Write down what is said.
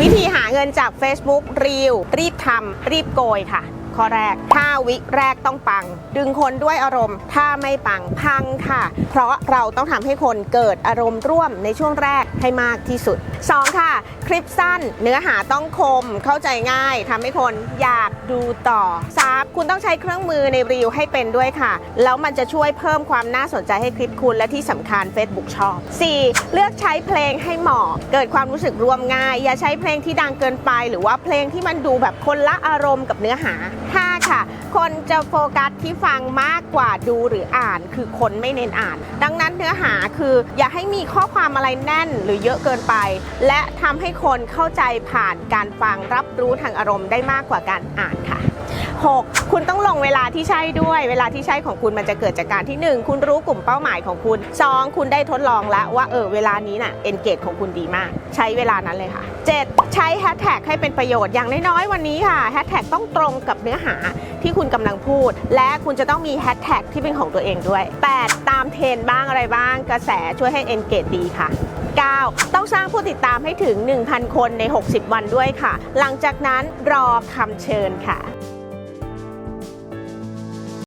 วิธีหาเงินจาก Facebook รีวรีบทำรีบโกยค่ะ ข้อแรก 5 วิแรกต้องปัง ดึงคนด้วยอารมณ์ ถ้าไม่ปังพังค่ะ เพราะเราต้องทำให้คนเกิดอารมณ์ร่วมในช่วงแรกให้มากที่สุด 2 ค่ะ คลิปสั้น เนื้อหาต้องคม เข้าใจง่ายทำให้คนอยากดูต่อ 3. คุณต้องใช้เครื่องมือในรีวให้เป็นด้วยค่ะ แล้วมันจะช่วยเพิ่มความน่าสนใจให้คลิปคุณและที่สำคัญ Facebook ชอบ 4. เลือกใช้เพลงให้เหมาะ เกิดความรู้สึกรวมง่าย อย่าใช้เพลงที่ดังเกินไป หรือว่าเพลงที่มันดูแบบคนละอารมณ์กับเนื้อหา ค่ะ คนจะโฟกัสที่ฟังมากกว่าดูหรืออ่าน คือคนไม่เน้นอ่าน ดังนั้นเนื้อหาคืออย่าให้มีข้อความอะไรแน่นหรือเยอะเกินไป และทำให้คนเข้าใจผ่านการฟังรับรู้ทางอารมณ์ได้มากกว่าการอ่านค่ะ 6. คุณต้องลงเวลาที่ใช่ด้วย เวลาที่ใช่ของคุณมันจะเกิดจากการที่ 1 คุณรู้กลุ่มเป้าหมายของคุณ 2 คุณได้ทดลองแล้วว่าเออเวลานี้น่ะเอนเกจของคุณดีมาก ใช้เวลานั้นเลยค่ะ 7. ใช้แฮชแท็กให้เป็นประโยชน์อย่างน้อยๆวันนี้ค่ะแฮชแท็กต้องตรงกับเนื้อหาที่คุณกำลังพูด และคุณจะต้องมีแฮชแท็กที่เป็นของตัวเองด้วย 8. ตามเทรนบ้างอะไรบ้าง กระแสช่วยให้เอนเกจดีค่ะ 9. ต้องสร้างผู้ติดตามให้ถึง 1,000 คนใน 60 วันด้วยค่ะ หลังจากนั้นรอคำเชิญค่ะ